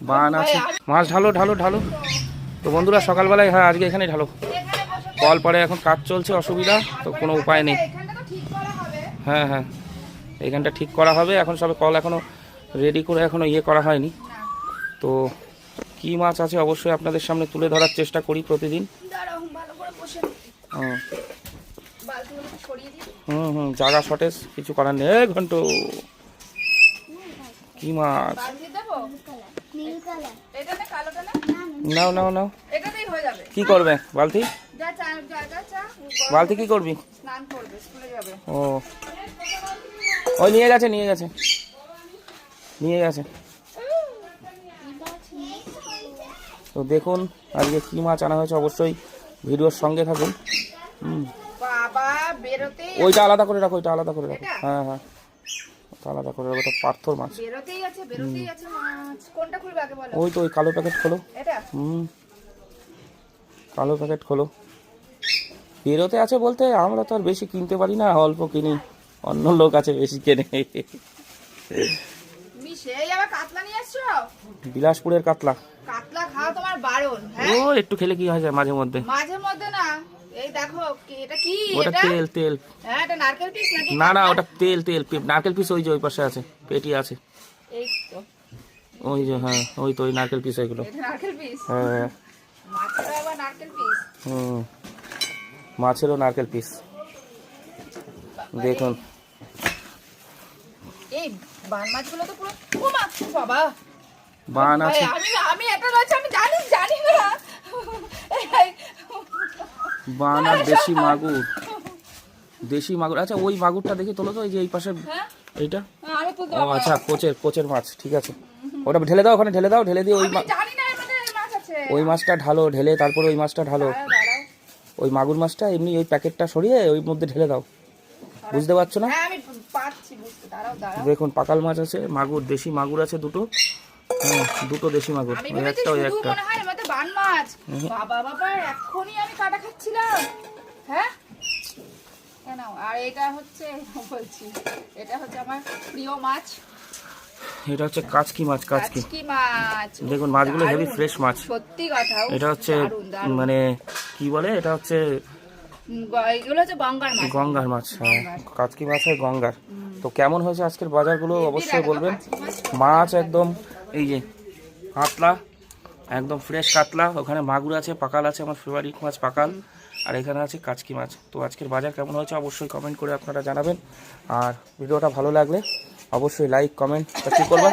বান আছে। মাছ ঢালো ঢালো ঢালো। তো বন্ধুরা সকালবেলায় হ্যাঁ আজকে এখানেই ঢালো। কল পরে এখন কাজ চলছে অসুবিধা তো কোনো উপায় নেই। হবে। হ্যাঁ হ্যাঁ। এইখানটা ঠিক করা হবে। এখন সবে কল এখনও রেডি করে এখনও ইয়ে করা হয়নি। তো কি মাছ আছে অবশ্যই আপনাদের সামনে তুলে ধরার চেষ্টা করি প্রতিদিন। হুম, হুম জায়গা শর্টেজ কিছু করার নেই। ঘন্ট। কি মাছ? নাও। নাও নাও কি করবে? বালতি? বালতি কি করবি? ও। ওই নিয়ে গেছে নিয়ে গেছে। নিয়ে গেছে। তো দেখুন আজকে কি মাছ আনা হয়েছে অবশ্যই ভিডিওর সঙ্গে থাকুন। ওইটা আলাদা করে রাখো ওইটা আলাদা করে রাখো। হ্যাঁ হ্যাঁ। আলাদা করে রাখো ওটা পাথর মাছ। বেরোতেই আছে বেরোতেই আছে মাছ। কোনটা খুলবে আগে বলো? ওই তো ওই কালো প্যাকেট খোলো। এটা? হুম। কালো প্যাকেট খোলো। বেরোতে আছে বলতে আমরা তো আর বেশি কিনতে পারি না অল্প কিনি। অন্য লোক আছে বেশি কেনে। বিলাসপুরের কাতলা। কাতলা খাওয়া তোমার বারণ ও হ্যাঁ একটু খেলে কি হয় যায় মাঝে মধ্যে? মাঝে মধ্যে না। এই দেখো এটা কি? ওটা তেল তেল। হ্যাঁ এটা নারকেল পিস নাকি? না না ওটা তেল তেল পে- নারকেল পিস ওই যে ওই পাশে আছে পেটি আছে। এই তো। ওই যে হ্যাঁ ওই তো ওই নারকেল পিস নারকেল পিস হ্যাঁ মাছের আবার নারকেল পিস হুম মাছেরও নারকেল পিস দেখুন। এই বান মাছগুলো তো পুরো ও মা বাবা। বান আছে। আমি আমি এটা রয়েছে আমি জানি জানি না। বান আর দেশি মাগুর। দেশি মাগুর। আচ্ছা ওই মাগুরটা দেখি তোলো তো এই যে এই পাশে হ্যাঁ? এইটা? ও আচ্ছা কোচের কোচের মাছ ঠিক আছে। ওটা ঢেলে দাও ওখানে ঢেলে দাও ঢেলে দিয়ে ওই ওই মাছটা ঢালো ঢেলে তারপরে ওই মাছটা ঢালো। ওই মাগুর মাছটা এমনি ওই প্যাকেটটা সরিয়ে ওই মধ্যে ঢেলে দাও। বুঝতে পারছ না? হ্যাঁ আমি পাচ্ছি বুঝতে দাঁড়াও দাঁড়াও। দেখুন পাকাল মাছ আছে মাগুর দেশি মাগুর আছে দুটো। হ্যাঁ দুটো দেশি মাগুর। ওই একটা ওই একটা। মাছ বাবা বাবা এখনই আমি কাটা খাচ্ছিলাম। হ্যাঁ? কেন আর এটা হচ্ছে বলছি এটা হচ্ছে আমার প্রিয় মাছ। এটা হচ্ছে কাচকি মাছ কাচকি। দেখুন মাছগুলো হেভি ফ্রেশ মাছ। সত্যি কথা এটা হচ্ছে। মানে কি বলে? এটা হচ্ছে এগুলো হচ্ছে গঙ্গার মাছ। গঙ্গার মাছ হ্যাঁ। কাচকি মাছ হয় গঙ্গার। তো কেমন হয়েছে আজকের বাজারগুলো? অবশ্যই বলবেন। মাছ। একদম এই যে কাতলা একদম ফ্রেশ কাতলা, ওখানে মাগুর আছে, পাকাল আছে, আমার ফেভারিট মাছ পাকাল, আর এখানে আছে কাচকি মাছ। তো আজকের বাজার কেমন হয়েছে অবশ্যই কমেন্ট করে আপনারা জানাবেন, আর ভিডিওটা ভালো লাগলে অবশ্যই লাইক কমেন্ট করবেন। করবা